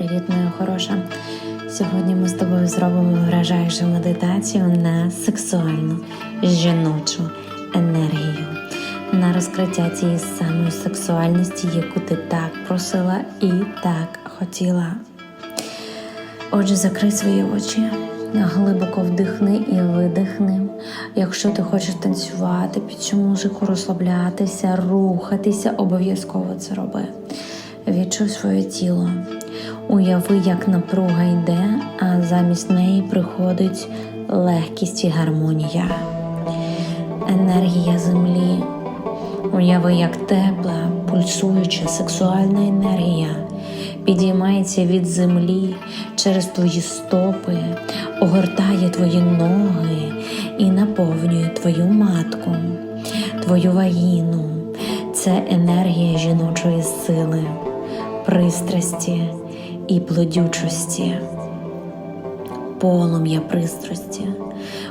Привіт, моя хороша. Сьогодні ми з тобою зробимо вражаючу медитацію на сексуальну жіночу енергію, на розкриття цієї самої сексуальності, яку ти так просила і так хотіла. Отже, закрий свої очі, глибоко вдихни і видихни. Якщо ти хочеш танцювати, під цю музику розслаблятися, рухатися, обов'язково це роби. Відчуй своє тіло. Уяви, як напруга йде, а замість неї приходить легкість і гармонія. Енергія землі. Уяви, як тепла, пульсуюча сексуальна енергія підіймається від землі через твої стопи, огортає твої ноги і наповнює твою матку, твою вагіну. Це енергія жіночої сили, пристрасті і плодючості, полум'я пристрасті.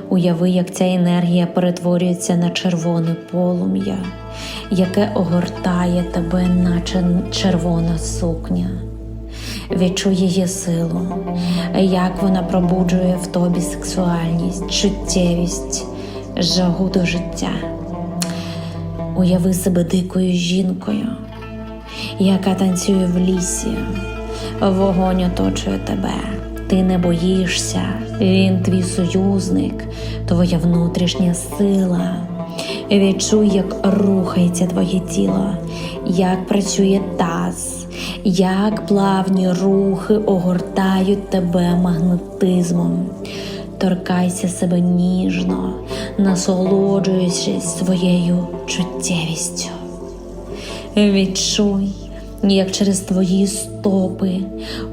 Уяви, як ця енергія перетворюється на червоне полум'я, яке огортає тебе, наче червона сукня. Відчуй її силу, як вона пробуджує в тобі сексуальність, чуттєвість, жагу до життя. Уяви себе дикою жінкою, яка танцює в лісі, вогонь оточує тебе. Ти не боїшся, він твій союзник, твоя внутрішня сила. Відчуй, як рухається твоє тіло, як працює таз, як плавні рухи огортають тебе магнетизмом. Торкайся себе ніжно, насолоджуючись своєю чуттєвістю. Відчуй, як через твої стопи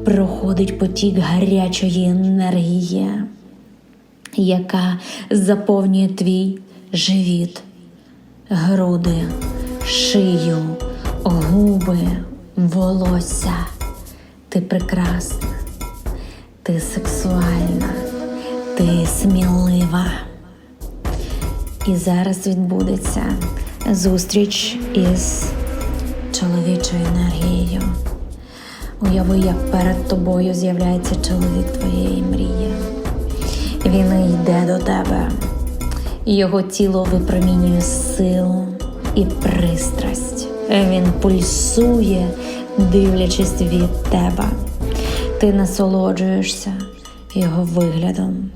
проходить потік гарячої енергії, яка заповнює твій живіт, груди, шию, губи, волосся. Ти прекрасна, ти сексуальна, ти смілива. І зараз відбудеться зустріч із чоловічою енергією. Уяви, як перед тобою з'являється чоловік твоєї мрії. Він йде до тебе, його тіло випромінює силу і пристрасть. Він пульсує, дивлячись від тебе. Ти насолоджуєшся його виглядом,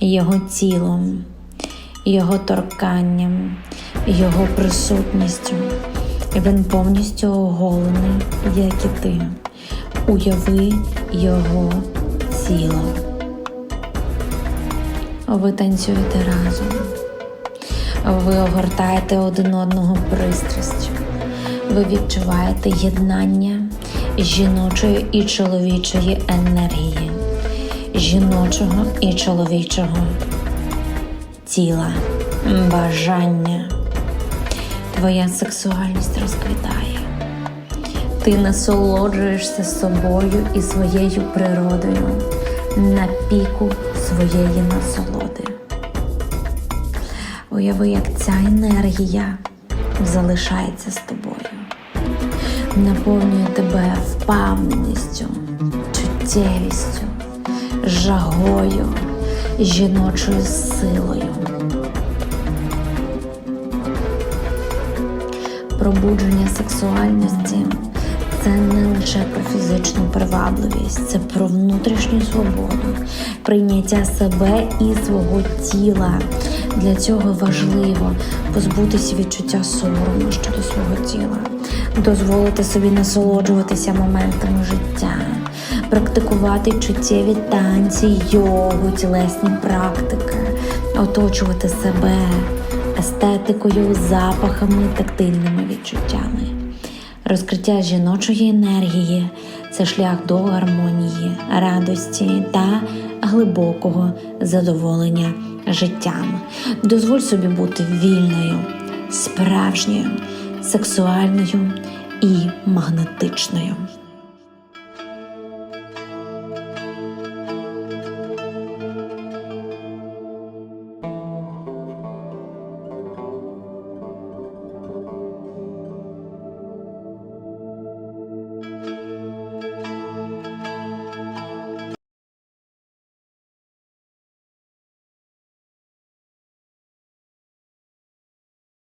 його тілом, його торканням, його присутністю. Він повністю оголений, як і ти. Уяви його тіло. Ви танцюєте разом. Ви огортаєте один одного пристрастю. Ви відчуваєте єднання жіночої і чоловічої енергії, жіночого і чоловічого тіла, бажання. Твоя сексуальність розквітає. Ти насолоджуєшся собою і своєю природою на піку своєї насолоди. Уяви, як ця енергія залишається з тобою, наповнює тебе впевненістю, чуттєвістю, жагою, жіночою силою. Пробудження сексуальності це не лише про фізичну привабливість, це про внутрішню свободу, прийняття себе і свого тіла. Для цього важливо позбутися відчуття сорому щодо свого тіла, дозволити собі насолоджуватися моментами життя, практикувати чуттєві танці, йогу, тілесні практики, оточувати себе естетикою, запахами, тактильними відчуттями. Розкриття жіночої енергії це шлях до гармонії, радості та глибокого задоволення життям. Дозволь собі бути вільною, справжньою, сексуальною і магнетичною.